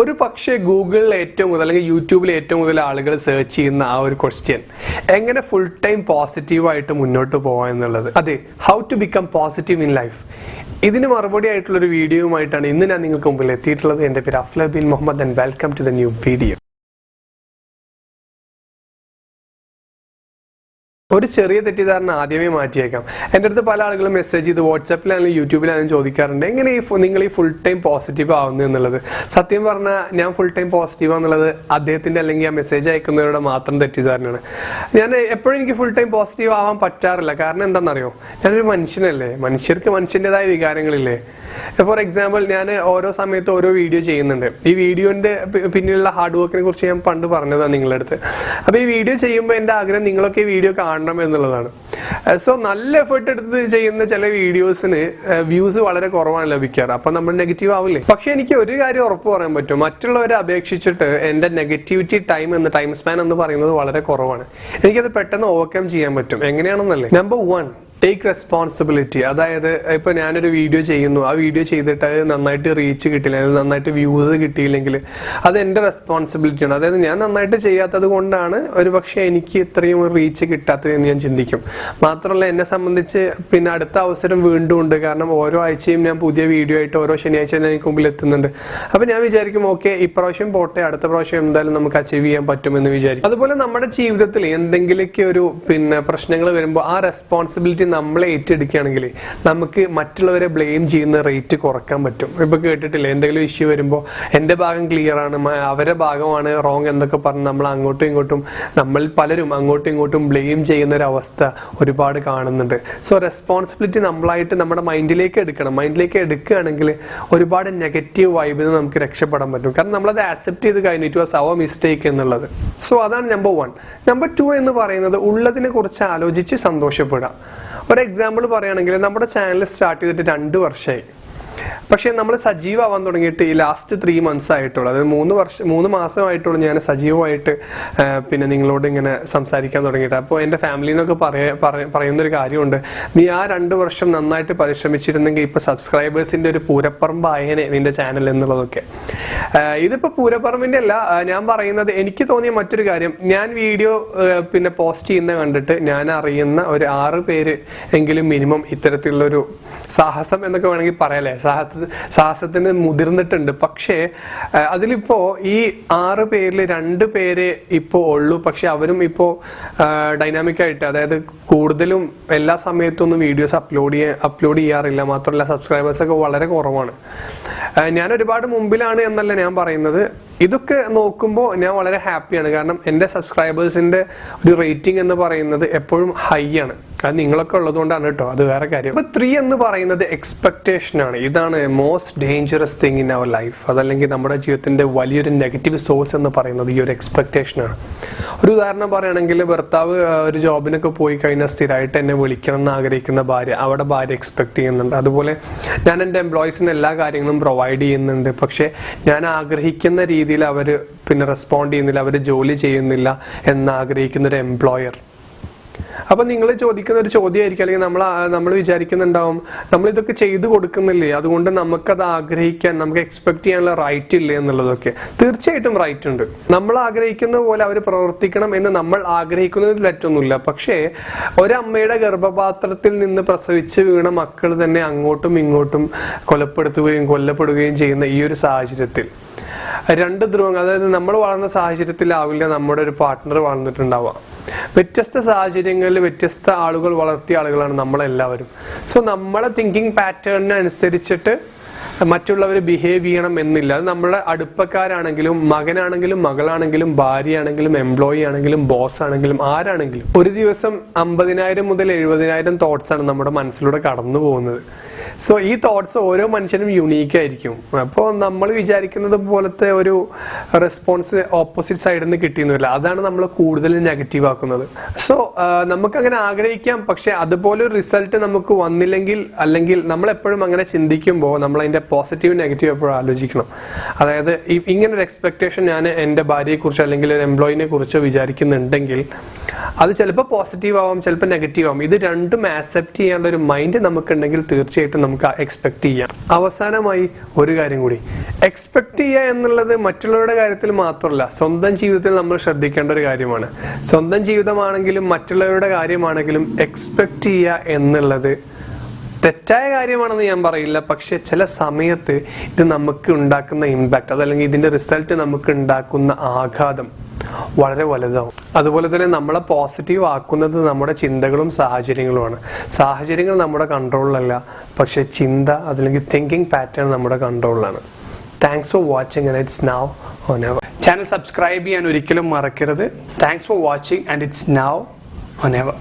ഒരു പക്ഷേ ഗൂഗിളിൽ ഏറ്റവും കൂടുതൽ അല്ലെങ്കിൽ യൂട്യൂബിൽ ഏറ്റവും കൂടുതൽ ആളുകൾ സെർച്ച് ചെയ്യുന്ന ആ ഒരു ക്വസ്റ്റ്യൻ എങ്ങനെ ഫുൾ ടൈം പോസിറ്റീവായിട്ട് മുന്നോട്ട് പോകാം എന്നുള്ളത്? അതെ how to become positive in life ഇതിന് മറുപടി ആയിട്ടുള്ള ഒരു വീഡിയോയുമായിട്ടാണ് ഇന്ന് ഞാൻ നിങ്ങൾക്ക് മുമ്പിൽ എത്തിയിട്ടുള്ളത്. എന്റെ പേര് Aflabin Muhammad and welcome to the new video ഒരു ചെറിയ തെറ്റിദ്ധാരണ ആദ്യമേ മാറ്റിയേക്കാം. എന്റെ അടുത്ത് പല ആളുകളും മെസ്സേജ് ചെയ്ത് വാട്സാപ്പിലാണെങ്കിലും യൂട്യൂബിലാണെങ്കിലും ചോദിക്കാറുണ്ട്. എങ്ങനെ ഈ നിങ്ങൾ ഈ ഫുൾ ടൈം പോസിറ്റീവ് ആവുന്നു എന്നുള്ളത്? സത്യം പറഞ്ഞാൽ ഞാൻ ഫുൾ ടൈം പോസിറ്റീവ് എന്നുള്ളത് അദ്ദേഹത്തിന്റെ അല്ലെങ്കിൽ ആ മെസ്സേജ് അയക്കുന്നവരുടെ മാത്രം തെറ്റിദ്ധാരണയാണ്. ഞാൻ എപ്പോഴും എനിക്ക് ഫുൾ ടൈം പോസിറ്റീവ് ആവാൻ പറ്റാറില്ല. കാരണം എന്താണെന്നറിയോ? ഞാനൊരു മനുഷ്യനല്ലേ. മനുഷ്യർക്ക് മനുഷ്യന്റെതായ വികാരങ്ങളില്ലേ. ഫോർ എക്സാമ്പിൾ ഞാൻ ഓരോ സമയത്ത് ഓരോ വീഡിയോ ചെയ്യുന്നുണ്ട്. ഈ വീഡിയോന്റെ പിന്നിലുള്ള ഹാർഡ് വർക്കിനെ കുറിച്ച് ഞാൻ പണ്ട് പറഞ്ഞതാണ് നിങ്ങളുടെ അടുത്ത്. അപ്പൊ ഈ വീഡിയോ ചെയ്യുമ്പോൾ എന്റെ ആഗ്രഹം നിങ്ങളൊക്കെ ഈ വീഡിയോ കാണണം എന്നുള്ളതാണ്. സോ നല്ല എഫേർട്ട് എടുത്ത് ചെയ്യുന്ന ചില വീഡിയോസിന് വ്യൂസ് വളരെ കുറവാണ് ലഭിക്കാറ്. അപ്പൊ നമ്മൾ നെഗറ്റീവ് ആവില്ലേ? പക്ഷെ എനിക്ക് ഒരു കാര്യം ഉറപ്പ് പറയാൻ പറ്റും. മറ്റുള്ളവരെ അപേക്ഷിച്ചിട്ട് എന്റെ നെഗറ്റിവിറ്റി ടൈം എന്ന് ടൈം സ്പാൻ എന്ന് പറയുന്നത് വളരെ കുറവാണ്. എനിക്കത് പെട്ടെന്ന് ഓവർകം ചെയ്യാൻ പറ്റും. എങ്ങനെയാണെന്നല്ലേ? നമ്പർ വൺ ടേക്ക് റെസ്പോൺസിബിലിറ്റി അതായത് ഇപ്പൊ ഞാനൊരു വീഡിയോ ചെയ്യുന്നു. ആ വീഡിയോ ചെയ്തിട്ട് അത് നന്നായിട്ട് റീച്ച് കിട്ടില്ല അല്ലെങ്കിൽ നന്നായിട്ട് വ്യൂസ് കിട്ടിയില്ലെങ്കിൽ അത് എന്റെ റെസ്പോൺസിബിലിറ്റിയാണ് അതായത് ഞാൻ നന്നായിട്ട് ചെയ്യാത്തത് കൊണ്ടാണ് ഒരു പക്ഷേ എനിക്ക് ഇത്രയും റീച്ച് കിട്ടാത്തത് എന്ന് ഞാൻ ചിന്തിക്കും. മാത്രമല്ല എന്നെ സംബന്ധിച്ച് പിന്നെ അടുത്ത അവസരം വീണ്ടും ഉണ്ട്. കാരണം ഓരോ ആഴ്ചയും ഞാൻ പുതിയ വീഡിയോ ആയിട്ട് ഓരോ ശനിയാഴ്ച എനിക്ക് മുമ്പിൽ എത്തുന്നുണ്ട്. അപ്പൊ ഞാൻ വിചാരിക്കും ഓക്കെ ഇപ്രാവശ്യം പോട്ടെ അടുത്ത പ്രാവശ്യം എന്തായാലും നമുക്ക് അച്ചീവ് ചെയ്യാൻ പറ്റുമെന്ന് വിചാരിക്കും. അതുപോലെ നമ്മുടെ ജീവിതത്തിൽ എന്തെങ്കിലുമൊക്കെ ഒരു പിന്നെ പ്രശ്നങ്ങൾ വരുമ്പോൾ ആ റെസ്പോൺസിബിലിറ്റി നമ്മളെ ഏറ്റെടുക്കുകയാണെങ്കിൽ നമുക്ക് മറ്റുള്ളവരെ ബ്ലെയിം ചെയ്യുന്ന റേറ്റ് കുറയ്ക്കാൻ പറ്റും. ഇപ്പൊ കേട്ടിട്ടില്ലേ എന്തെങ്കിലും ഇഷ്യൂ വരുമ്പോൾ എന്റെ ഭാഗം ക്ലിയർ ആണ് അവരെ ഭാഗമാണ് റോങ് എന്നൊക്കെ പറഞ്ഞ് നമ്മൾ അങ്ങോട്ടും ഇങ്ങോട്ടും നമ്മൾ പലരും അങ്ങോട്ടും ഇങ്ങോട്ടും ബ്ലെയിം ചെയ്യുന്ന ഒരു അവസ്ഥ ഒരുപാട് കാണുന്നുണ്ട്. സോ റെസ്പോൺസിബിലിറ്റി നമ്മളായിട്ട് നമ്മുടെ മൈൻഡിലേക്ക് എടുക്കണം. മൈൻഡിലേക്ക് എടുക്കുകയാണെങ്കിൽ ഒരുപാട് നെഗറ്റീവ് വൈബിൽ നിന്ന് നമുക്ക് രക്ഷപ്പെടാൻ പറ്റും. കാരണം നമ്മളത് ആക്സെപ്റ്റ് ചെയ്ത് കഴിഞ്ഞു ഇറ്റ് വാസ് അവർ മിസ്റ്റേക്ക് എന്നുള്ളത്. സോ അതാണ് നമ്പർ വൺ നമ്പർ ടു എന്ന് പറയുന്നത് ഉള്ളതിനെ കുറിച്ച് ആലോചിച്ച് സന്തോഷപ്പെടാം ഒരു എക്സാമ്പിൾ പറയുകയാണെങ്കിൽ നമ്മുടെ ചാനൽ സ്റ്റാർട്ട് ചെയ്തിട്ട് രണ്ട് വർഷമായി പക്ഷേ നമ്മൾ സജീവമാവാൻ തുടങ്ങിയിട്ട് ഈ ലാസ്റ്റ് ത്രീ മന്ത്സ് ആയിട്ടുള്ളൂ. അതായത് മൂന്ന് വർഷം മൂന്ന് മാസമായിട്ടുള്ളൂ ഞാൻ സജീവമായിട്ട് പിന്നെ നിങ്ങളോട് ഇങ്ങനെ സംസാരിക്കാൻ തുടങ്ങിയിട്ട്. അപ്പോൾ എന്റെ ഫാമിലി എന്നൊക്കെ പറയ പറയുന്ന പറയുന്നൊരു കാര്യമുണ്ട്. നീ ആ രണ്ട് വർഷം നന്നായിട്ട് പരിശ്രമിച്ചിരുന്നെങ്കിൽ ഇപ്പോൾ സബ്സ്ക്രൈബേഴ്സിന്റെ ഒരു പൂരപ്പറമ്പായനെ നിന്റെ ചാനൽ എന്നുള്ളതൊക്കെ. ഇതിപ്പോ ഇതിപ്പോൾ പൂരപ്പറമ്പിന്റെ അല്ല ഞാൻ പറയുന്നത് എനിക്ക് തോന്നിയ മറ്റൊരു കാര്യം. ഞാൻ വീഡിയോ പിന്നെ പോസ്റ്റ് ചെയ്യുന്ന കണ്ടിട്ട് ഞാൻ അറിയുന്ന ഒരു ആറ് പേര് എങ്കിലും മിനിമം ഇത്തരത്തിലുള്ളൊരു സാഹസം എന്നൊക്കെ വേണമെങ്കിൽ പറയാലേ സാഹസ സാഹസത്തിന് മുതിർന്നിട്ടുണ്ട്. പക്ഷേ അതിലിപ്പോ ഈ ആറ് പേരിൽ രണ്ട് പേര് ഇപ്പോ ഉള്ളൂ. പക്ഷെ അവരും ഇപ്പോ ഡൈനാമിക് ആയിട്ട് അതായത് കൂടുതലും എല്ലാ സമയത്തൊന്നും വീഡിയോസ് അപ്ലോഡ് ചെയ്യാൻ അപ്ലോഡ് ചെയ്യാറില്ല. മാത്രമല്ല സബ്സ്ക്രൈബേഴ്സ് ഒക്കെ വളരെ കുറവാണ്. ഞാൻ ഒരുപാട് മുമ്പിലാണ് എന്നല്ല ഞാൻ പറയുന്നത്. ഇതൊക്കെ നോക്കുമ്പോൾ ഞാൻ വളരെ ഹാപ്പിയാണ്. കാരണം എന്റെ സബ്സ്ക്രൈബേഴ്സിന്റെ ഒരു റേറ്റിംഗ് എന്ന് പറയുന്നത് എപ്പോഴും ഹൈ ആണ് അത് നിങ്ങളൊക്കെ ഉള്ളതുകൊണ്ടാണ് കേട്ടോ. അത് വേറെ കാര്യം. അപ്പൊ ത്രീ എന്ന് പറയുന്നത് എക്സ്പെക്ടേഷൻ ആണ് ഇതാണ് most dangerous thing in our life അതല്ലെങ്കിൽ നമ്മുടെ ജീവിതത്തിന്റെ വലിയൊരു നെഗറ്റീവ് സോഴ്സ് എന്ന് പറയുന്നത് ഈ ഒരു എക്സ്പെക്ടേഷൻ ആണ് ഒരു ഉദാഹരണം പറയുകയാണെങ്കിൽ ഭർത്താവ് ഒരു ജോബിനൊക്കെ പോയി കഴിഞ്ഞാൽ സ്ഥിരമായിട്ട് എന്നെ വിളിക്കണം എന്ന് ആഗ്രഹിക്കുന്ന ഭാര്യ അവിടെ ഭാര്യ എക്സ്പെക്ട് ചെയ്യുന്നുണ്ട്. അതുപോലെ ഞാൻ എന്റെ എംപ്ലോയീസിന് എല്ലാ കാര്യങ്ങളും പ്രൊവൈഡ് ചെയ്യുന്നുണ്ട്. പക്ഷേ ഞാൻ ആഗ്രഹിക്കുന്ന രീതിയിൽ അവർ പിന്നെ റെസ്പോണ്ട് ചെയ്യുന്നില്ല അവർ ജോലി ചെയ്യുന്നില്ല എന്ന് ആഗ്രഹിക്കുന്ന ഒരു എംപ്ലോയർ അപ്പൊ നിങ്ങൾ ചോദിക്കുന്ന ഒരു ചോദ്യമായിരിക്കും അല്ലെങ്കിൽ നമ്മൾ നമ്മൾ വിചാരിക്കുന്നുണ്ടാവും നമ്മൾ ഇതൊക്കെ ചെയ്തു കൊടുക്കുന്നില്ലേ? അതുകൊണ്ട് നമുക്കത് ആഗ്രഹിക്കാൻ നമുക്ക് എക്സ്പെക്ട് ചെയ്യാനുള്ള റൈറ്റ് ഇല്ലേ എന്നുള്ളതൊക്കെ. തീർച്ചയായിട്ടും റൈറ്റ് ഉണ്ട്. നമ്മൾ ആഗ്രഹിക്കുന്ന പോലെ അവർ പ്രവർത്തിക്കണം എന്ന് നമ്മൾ ആഗ്രഹിക്കുന്നതിൽ തെറ്റൊന്നുമില്ല. പക്ഷേ ഒരമ്മയുടെ ഗർഭപാത്രത്തിൽ നിന്ന് പ്രസവിച്ച് വീണ മക്കൾ തന്നെ അങ്ങോട്ടും ഇങ്ങോട്ടും കൊലപ്പെടുത്തുകയും കൊല്ലപ്പെടുകയും ചെയ്യുന്ന ഈ ഒരു സാഹചര്യത്തിൽ രണ്ട് ധ്രുവങ്ങൾ അതായത് നമ്മൾ വളർന്ന സാഹചര്യത്തിലാവില്ല നമ്മുടെ ഒരു പാർട്ട്ണർ വളർന്നിട്ടുണ്ടാവുക. വ്യത്യസ്ത സാഹചര്യങ്ങളിൽ വ്യത്യസ്ത ആളുകൾ വളർത്തിയ ആളുകളാണ് നമ്മളെല്ലാവരും. സോ നമ്മളെ തിങ്കിങ് പാറ്റേണിനനുസരിച്ചിട്ട് മറ്റുള്ളവർ ബിഹേവ് ചെയ്യണം എന്നില്ല അത് നമ്മുടെ അടുപ്പക്കാരാണെങ്കിലും മകനാണെങ്കിലും മകളാണെങ്കിലും ഭാര്യയാണെങ്കിലും എംപ്ലോയി ആണെങ്കിലും ബോസ് ആണെങ്കിലും ആരാണെങ്കിലും. ഒരു ദിവസം അമ്പതിനായിരം മുതൽ എഴുപതിനായിരം തോട്ട്സ് ആണ് നമ്മുടെ മനസ്സിലൂടെ കടന്നു പോകുന്നത്. സോ ഈ തോട്ട്സ് ഓരോ മനുഷ്യനും യുണീക്ക് ആയിരിക്കും. അപ്പോൾ നമ്മൾ വിചാരിക്കുന്നത് പോലത്തെ ഒരു റെസ്പോൺസ് ഓപ്പോസിറ്റ് സൈഡിൽ നിന്ന് കിട്ടിയെന്നില്ല അതാണ് നമ്മൾ കൂടുതൽ നെഗറ്റീവ് ആക്കുന്നത്. സോ നമുക്കങ്ങനെ ആഗ്രഹിക്കാം. പക്ഷെ അതുപോലെ ഒരു റിസൾട്ട് നമുക്ക് വന്നില്ലെങ്കിൽ അല്ലെങ്കിൽ നമ്മൾ എപ്പോഴും അങ്ങനെ ചിന്തിക്കുമ്പോൾ നമ്മൾ അതിന്റെ പോസിറ്റീവ് നെഗറ്റീവ് എപ്പോഴും ആലോചിക്കണം. അതായത് ഇങ്ങനെ ഒരു എക്സ്പെക്ടേഷൻ ഞാൻ എന്റെ ഭാര്യയെ കുറിച്ചോ അല്ലെങ്കിൽ ഒരു എംപ്ലോയിനെ കുറിച്ചോ വിചാരിക്കുന്നുണ്ടെങ്കിൽ അത് ചിലപ്പോൾ പോസിറ്റീവ് ആവാം ചിലപ്പോൾ നെഗറ്റീവ് ആവാം. ഇത് രണ്ടും ആക്സെപ്റ്റ് ചെയ്യാനുള്ള ഒരു മൈൻഡ് നമുക്കുണ്ടെങ്കിൽ തീർച്ചയായിട്ടും നമുക്ക് എക്സ്പെക്ട് ചെയ്യാം. അവസാനമായി ഒരു കാര്യം കൂടി. എക്സ്പെക്ട് ചെയ്യുക എന്നുള്ളത് മറ്റുള്ളവരുടെ കാര്യത്തിൽ മാത്രമല്ല സ്വന്തം ജീവിതത്തിൽ നമ്മൾ ശ്രദ്ധിക്കേണ്ട ഒരു കാര്യമാണ്. സ്വന്തം ജീവിതമാണെങ്കിലും മറ്റുള്ളവരുടെ കാര്യമാണെങ്കിലും എക്സ്പെക്ട് ചെയ്യുക എന്നുള്ളത് തെറ്റായ കാര്യമാണെന്ന് ഞാൻ പറയില്ല പക്ഷെ ചില സമയത്ത് ഇത് നമുക്ക് ഉണ്ടാക്കുന്ന ഇമ്പാക്റ്റ് അതല്ലെങ്കിൽ ഇതിന്റെ റിസൾട്ട് നമുക്ക് ഉണ്ടാക്കുന്ന ആഘാതം വളരെ വലുതാവും. അതുപോലെ തന്നെ നമ്മളെ പോസിറ്റീവ് ആക്കുന്നത് നമ്മുടെ ചിന്തകളും സാഹചര്യങ്ങളുമാണ്. സാഹചര്യങ്ങൾ നമ്മുടെ കൺട്രോളിലല്ല പക്ഷെ ചിന്ത അതല്ലെങ്കിൽ തിങ്കിങ് പാറ്റേൺ നമ്മുടെ കൺട്രോളിലാണ് thanks for watching and it's now on ever channel subscribe ചെയ്യാൻ ഒരിക്കലും മറക്കരുത്. Thanks for watching and it's now on ever